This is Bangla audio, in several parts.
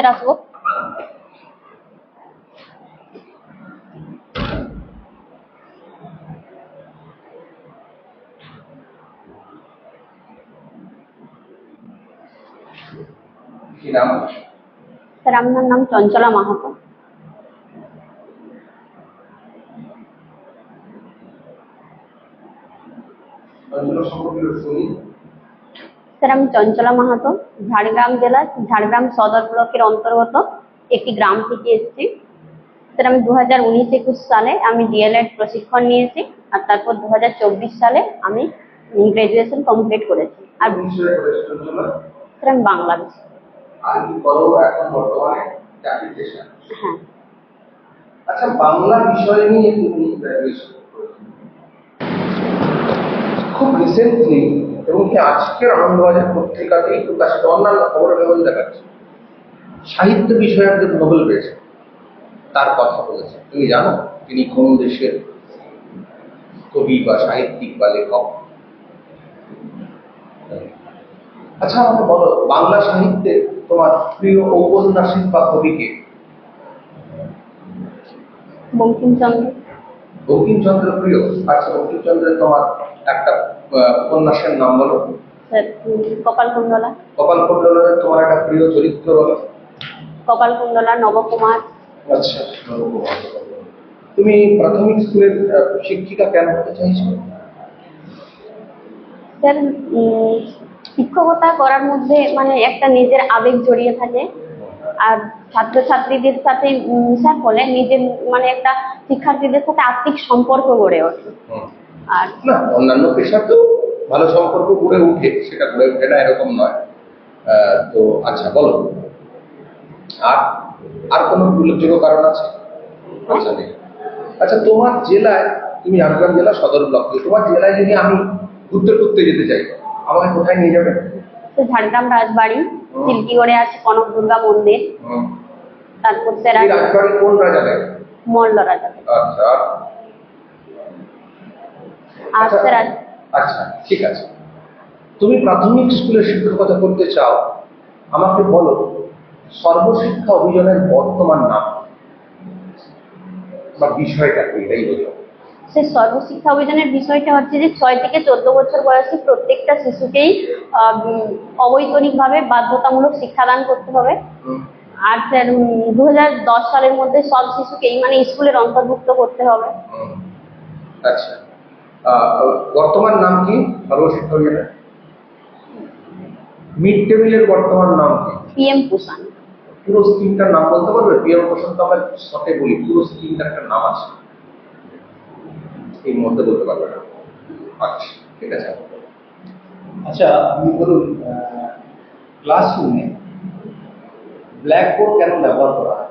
স্যার আসব নাম স্যার আপনার নাম চঞ্চলা মাহাতো। সম্পর্কে শুনি? স্যার আমি চঞ্চলা মাহাতো ঝাড়গ্রাম জেলা ঝাড়গ্রাম সদর ব্লকের অন্তর্গত একটি গ্রাম থেকে এসেছি। স্যার আমি দু হাজার উনিশ একুশ সালে আমি ডিএলএড প্রশিক্ষণ নিয়েছি আর তারপর দু হাজার চব্বিশ সালে আমি গ্রাজুয়েশন কমপ্লিট করেছি। আর স্যার আমি বাংলাদেশ। হ্যাঁ। আচ্ছা বাংলা বিষয় নিয়ে তুমি খুব রিসেন্টলি এবং কি আজকের আনন্দবাজার পত্রিকাতেই প্রকাশিত অন্যান্য খবরের কাগজ দেখাচ্ছে। সাহিত্য বিষয়ে একজন নোবেল পেয়েছে তার কথা বলেছে। তুমি জানো, তিনি কোন দেশের কবি বা সাহিত্যিক বা লেখক? আচ্ছা আমাকে বলো, বাংলা সাহিত্যে তোমার প্রিয় ঔপন্যাসিক বা কবিকে বঙ্কিমচন্দ্র। বঙ্কিমচন্দ্র প্রিয় আচ্ছা বঙ্কিমচন্দ্রের তোমার একটা উপন্যাসের নাম বলো। কপালকুণ্ডলা কপালকুণ্ডলের তোমার একটা প্রিয় চরিত্র বলো। কপালকুণ্ডলা নবকুমার। আচ্ছা তুমি প্রাথমিক স্কুলের শিক্ষিকা কেন হতে চাইছো? স্যার শিক্ষকতা করার মধ্যে মানে একটা নিজের আবেগ জড়িয়ে থাকে। আর ছাত্রছাত্রীদের সাথে মিশার ফলে নিজের মানে একটা শিক্ষার্থীদের সাথে আত্মিক সম্পর্ক গড়ে ওঠে। আর না অন্যান্য পেশাতেও ভালো সম্পর্ক গড়ে উঠে সেটা গড়ে ওঠে না এরকম নয়। তো আচ্ছা বলো। আর আর কোনো উল্লেখযোগ্য কারণ আছে? আচ্ছা নেই। আচ্ছা তোমার জেলায় তুমি ঝাড়গ্রাম জেলা সদর ব্লক তোমার জেলায় যদি আমি ঘুরতে ঘুরতে যেতে চাই আমাকে কোথায় নিয়ে যাবে? তো ঝাড়গ্রাম রাজবাড়ি শিলকিগড়ে আছে কনক দুর্গা মন্দির। তারপর মল্ল রাজা আচ্ছা। আর আচ্ছা। আচ্ছা ঠিক আছে। তুমি প্রাথমিক স্কুলে শিক্ষকতা করতে চাও? আমাকে বলো সর্বশিক্ষা অভিযানের বর্তমান নাম? বা বিষয়টা এটাই বলো। সে সর্বশিক্ষা অভিযানের বিষয়টা হচ্ছে যে ছয় থেকে চোদ্দ বছর বয়সী প্রত্যেকটা শিশুকেই অবৈতনিকভাবে বাধ্যতামূলক শিক্ষাদান করতে হবে। আর স্যার দু সালের মধ্যে সব শিশুকেই মানে স্কুলের অন্তর্ভুক্ত করতে হবে। আচ্ছা। বর্তমান নাম কি? সর্বশিক্ষা অভিযানের মিড টেবিলের বর্তমান নাম কি? পিএম পোষণ পুরো স্কিমটার নাম বলতে পারবে? পিএম পোষণ তো আমরা শর্টে বলি। পুরো স্কিমটার একটা নাম আছে। এই মুহূর্তে বলতে পারবে না। আচ্ছা ঠিক আছে। আচ্ছা আপনি বলুন ক্লাসরুমে ব্ল্যাকবোর্ড কেন ব্যবহার করা হয়?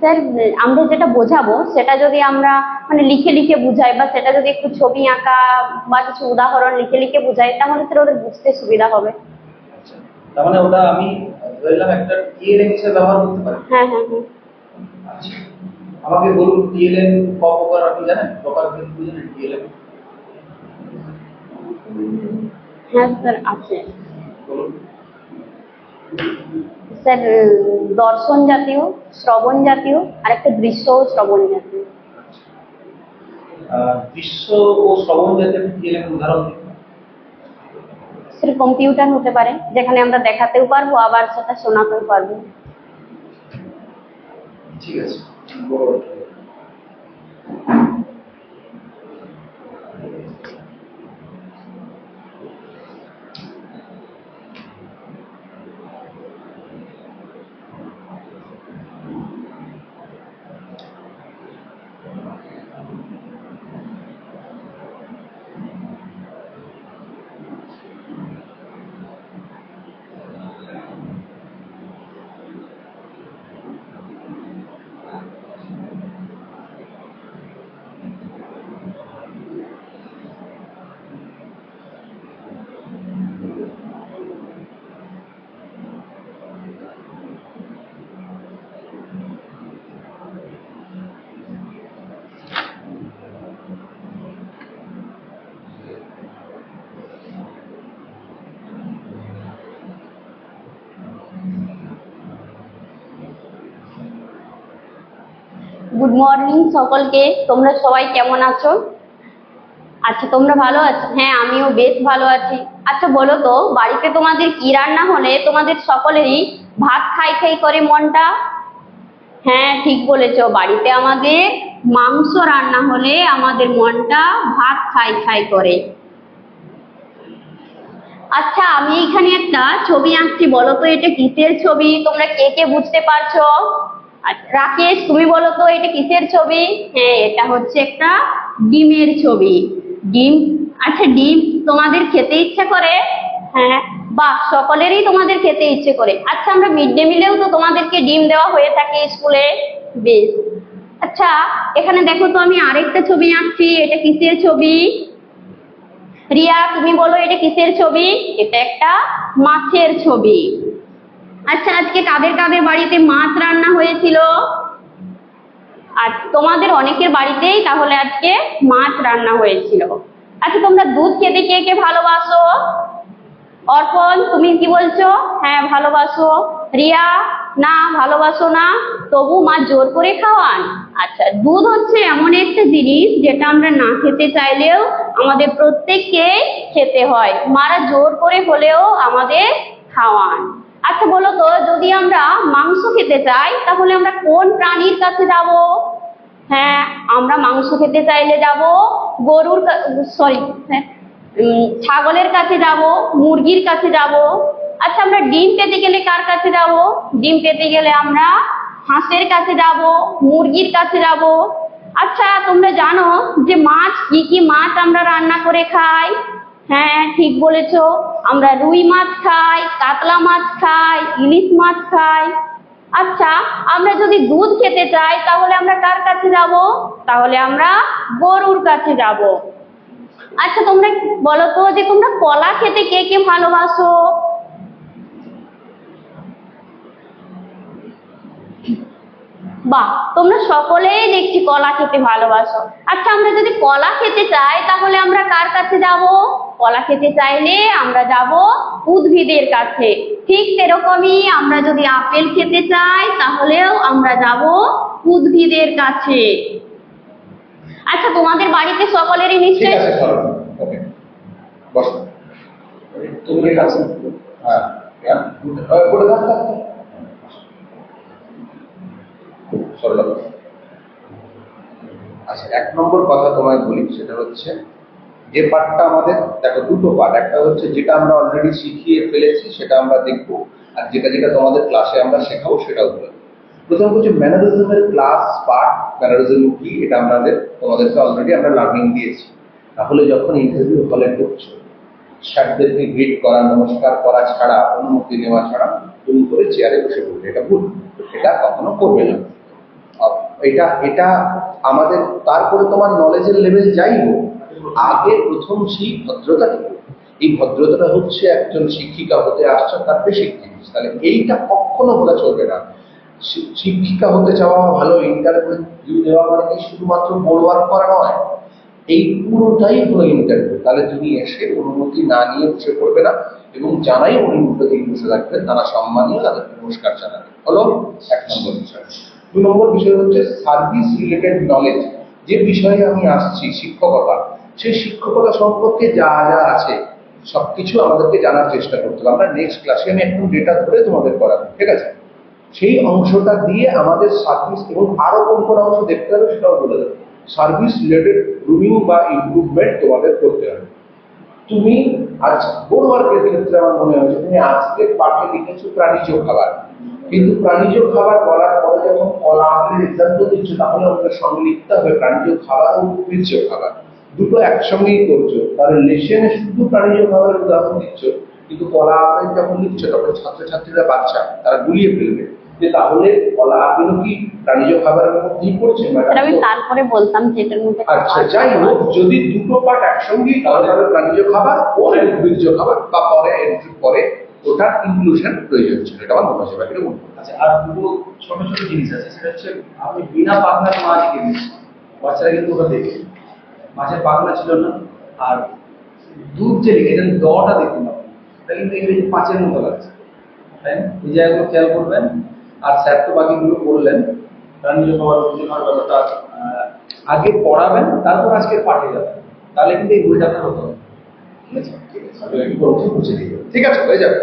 স্যার আমরা যেটা বোঝাবো সেটা যদি আমরা মানে লিখে লিখে বুঝাই বা সেটা যদি একটু ছবি আঁকা বা কিছু উদাহরণ লিখে লিখে বুঝাই তাহলে স্যার ওদের বুঝতে সুবিধা হবে। আচ্ছা তার মানে ওটা আমি ধরে নিলাম একটা টিএলএম হিসেবে ব্যবহার করতে পারি। হ্যাঁ হ্যাঁ হ্যাঁ। আচ্ছা আমাকে বলুন টিএলএম ক প্রকার আপনি জানেন? প্রকার কিন্তু জানেন টিএলএম। হ্যাঁ স্যার আছে স্যার দর্শন জাতীয় শ্রবণ জাতীয় আর একটা দৃশ্য ও শ্রবণ জাতীয়। দৃশ্য ও শ্রবণ জাতীয় উদাহরণ কম্পিউটার হতে পারে যেখানে আমরা দেখাতেও পারব আবার সেটা শোনাতেও পারব। ঠিক আছে। গুড মর্নিং সকলকে। তোমরা সবাই কেমন আছো? আচ্ছা তোমরা ভালো আছো? হ্যাঁ আমিও বেশ ভালো আছি। আচ্ছা বলো তো, বাড়িতে তোমাদের কি রান্না হলে তোমাদের সকলেরই ভাত খাই খাই করে মনটা? হ্যাঁ ঠিক বলেছ। বাড়িতে আমাদের মাংস রান্না হলে আমাদের মনটা ভাত খাই খাই করে। আচ্ছা আমি এখানে একটা ছবি আঁকছি। বলো তো, এটা কিসের ছবি? তোমরা কে কে বুঝতে পারছ? রাকেশ, তুমি বলো তো, এটা কিসের ছবি? হ্যাঁ এটা হচ্ছে একটা ডিমের ছবি। ডিম আচ্ছা ডিম তোমাদের খেতে ইচ্ছে করে? হ্যাঁ বাহ, সকলেরই তোমাদের খেতে ইচ্ছে করে। আচ্ছা আমরা মিড ডে মিলেও তো তোমাদেরকে ডিম দেওয়া হয়ে থাকে স্কুলে। বেশ। আচ্ছা এখানে দেখো তো, আমি আরেকটা ছবি আঁকছি, এটা কিসের ছবি? রিয়া, তুমি বলো, এটা কিসের ছবি? এটা একটা মাছের ছবি। আচ্ছা আজকে কাদের কাদের বাড়িতে মাছ রান্না হয়েছিল? আর তোমাদের অনেকের বাড়িতেই তাহলে আজকে মাছ রান্না হয়েছিল। আচ্ছা তোমরা দুধ খেতে কে কে ভালোবাসো? অর্পণ, তুমি কি বলছো? হ্যাঁ ভালোবাসো। রিয়া, না, ভালোবাসো না, তবু মা জোর করে খাওয়ান। আচ্ছা দুধ হচ্ছে এমন একটা জিনিস যেটা আমরা না খেতে চাইলেও আমাদের প্রত্যেককে খেতে হয়। মারা জোর করে হলেও আমাদের খাওয়ান। আচ্ছা বলো তো, যদি আমরা মাংস খেতে চাই, তাহলে আমরা কোন প্রাণীর কাছে যাব? হ্যাঁ আমরা মাংস খেতে চাইলে যাব গরুর সরি ছাগলের কাছে যাব, মুরগির কাছে যাব। আচ্ছা আমরা ডিম পেতে গেলে কার কাছে যাব? ডিম পেতে গেলে আমরা হাঁসের কাছে যাব, মুরগির কাছে যাব। আচ্ছা তোমরা জানো যে মাছ, কি কি মাছ আমরা রান্না করে খাই? হ্যাঁ ঠিক বলেছ। আমরা রুই মাছ খাই, কাতলা মাছ খাই, ইলিশ মাছ খাই। আচ্ছা আমরা যদি দুধ খেতে চাই, তাহলে আমরা কার কাছে যাব? তাহলে আমরা গরুর কাছে যাব। আচ্ছা তোমরা বলো তো যে তোমরা কলা খেতে কে কে ভালোবাসো? বাহ তোমরা সকলেই দেখছি কলা খেতে ভালোবাসো। আচ্ছা আমরা যদি কলা খেতে চাই তাহলে আমরা কার কাছে যাব? কলা খেতে চাইলে আমরা যাব উদ্ভিদের কাছে। ঠিক সেরকমই আমরা যদি আপেল খেতে চাই তাহলেও আমরা যাব উদ্ভিদের কাছে। আচ্ছা তোমাদের বাড়িতে সকলেরই বসো। তুমি কাছে হ্যাঁ। সরলা। আচ্ছা এক নম্বর কথা তোমায় বলি, সেটা হচ্ছে যে আমাদের, দেখো দুটো একটা হচ্ছে যেটা আমরা অলরেডি শিখিয়ে ফেলেছি, সেটা আমরা আর যেটা যেটা তোমাদের ক্লাসে আমরা শেখাবো, সেটাও প্রথম হচ্ছে ম্যানারিজমের ক্লাস ম্যানারিজম কি, এটা আমাদের, তোমাদেরকে অলরেডি আমরা লার্নিং দিয়েছি। তাহলে যখন ইন্টারভিউ হলে ঢুকছো, স্যারদেরকে গ্রিট করা, নমস্কার করা ছাড়া, অনুমতি নেওয়া ছাড়া, তুমি করে চেয়ারে বসে পড়বে। এটা ভুল এটা কখনো করবে না। এটা এটা আমাদের, তারপরে তোমার নলেজের লেভেল যাই হোক, আগে প্রথম সেই ভদ্রতাটুকু এই ভদ্রতাটা হচ্ছে একজন শিক্ষিকা হতে আসছে, তার বেসিক জিনিস তাহলে এইটা কখনো বলা চলবে না। শিক্ষিকা হতে চাওয়া ভালো ইন্টারভিউ দেওয়া মানে শুধুমাত্র বোর্ড ওয়ার্ক করা নয়। এই পুরোটাই হলো ইন্টারভিউ তাহলে তুমি এসে অনুমতি না নিয়ে বসে পড়বে না এবং জানাই দিকে বসে থাকবেন তারা সম্মানীয় তাদেরকে নমস্কার জানাবে। হলো এক নম্বর বিষয়। দু নম্বর বিষয় হচ্ছে সার্ভিস রিলেটেড নলেজ যে বিষয়ে আমি আসছি, শিক্ষকতা, সেই শিক্ষকতা সম্পর্কে যা যা আছে, সবকিছু আমাদেরকে জানার চেষ্টা করতে হবে। আমরা নেক্সট ক্লাসে আমি একটু ডেটা ধরে তোমাদের করাবো ঠিক আছে? সেই অংশটা দিয়ে আমাদের সার্ভিস এবং আরও কোন কোন অংশ দেখতে হবে সেটাও বলে দেবো। সার্ভিস রিলেটেড গ্রুমিং বা ইমপ্রুভমেন্ট তোমাদের করতে হবে। তুমি আজ বোর্ড ওয়ার্কের ক্ষেত্রে আমার মনে হয়েছে তুমি আজকে পাঠে লিখেছো প্রাণীজ খাবার। কিন্তু প্রাণীজ খাবার বলার পরে যখন কলা আপেলের এক্সাম্পল দিচ্ছ তাহলে আমাদের সঙ্গে লিখতে হবে প্রাণীজ খাবার ও উদ্ভিজ্জ খাবার দুটো একসঙ্গেই করছ। তাহলে লেসনে শুধু প্রাণীজ খাবারের উদাহরণ দিচ্ছ কিন্তু কলা আপেল যখন লিখছো তখন ছাত্রছাত্রীরা বাচ্চা তারা গুলিয়ে ফেলবে। যে তাহলে কলা আপেলও কি প্রাণীজ খাবারের মধ্যেই পড়ছে? আমি তারপরে বলতাম যেটার মধ্যে আচ্ছা যাই হোক যদি দুটো পার্ট একসঙ্গেই তাহলে প্রাণীজ খাবার পরে উদ্ভিজ্জ খাবার বা পরে পরে ওটার ইনক্লুশন প্রয়োজন ছিল, এটা আমার মনে হচ্ছে বাকিটা মনে হয় আচ্ছা আর দুটো ছোট ছোট জিনিস আছে, সেটা হচ্ছে আপনি বিনা পাখনার মাছ কিনেছি বাচ্চারা কিন্তু ওটা দেখে মাছের পাখনা ছিল না, আর দুধ যে লিখে এখানে দটা দেখুন আপনি, এটা কিন্তু ইংরেজি পাঁচের মতো লাগছে, তাই এই জায়গাগুলো খেয়াল করবেন, আর স্যার তো বাকিগুলো বললেন নিজের বাবার বোঝানোর ব্যাপারটা আগে পড়াবেন, তারপর আজকে পাঠিয়ে যাবেন, তাহলে কিন্তু এই ভুলটা আপনার হতো। ঠিক আছে ঠিক আছে আমি একটু বলছি বুঝে দিয়ে যাব। ঠিক আছে হয়ে যাবে।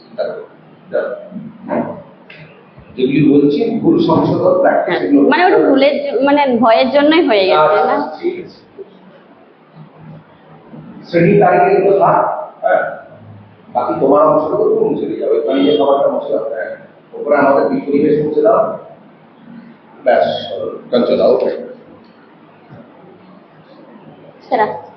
চিন্তা করো। যাও। যেগুলি বলছি ভুল সংশোধন প্র্যাকটিস এগুলো মানে ওটা ভুলের জ- মানে ভয়ের জন্যই হয়ে গেছে না? আচ্ছা, ঠিক আছে। শ্রেণি তারিখে এগুলো থাক হ্যাঁ? বাকি তোমার অংশটুকু তুমি মুছে দিয়ে যাবে ওইখানে যে খাবারটা মুছে দাও হ্যাঁ। ওপরে আমাদের পরিবেশ মুছে দাও। ব্যাস চঞ্চল দাও স্যার আসছি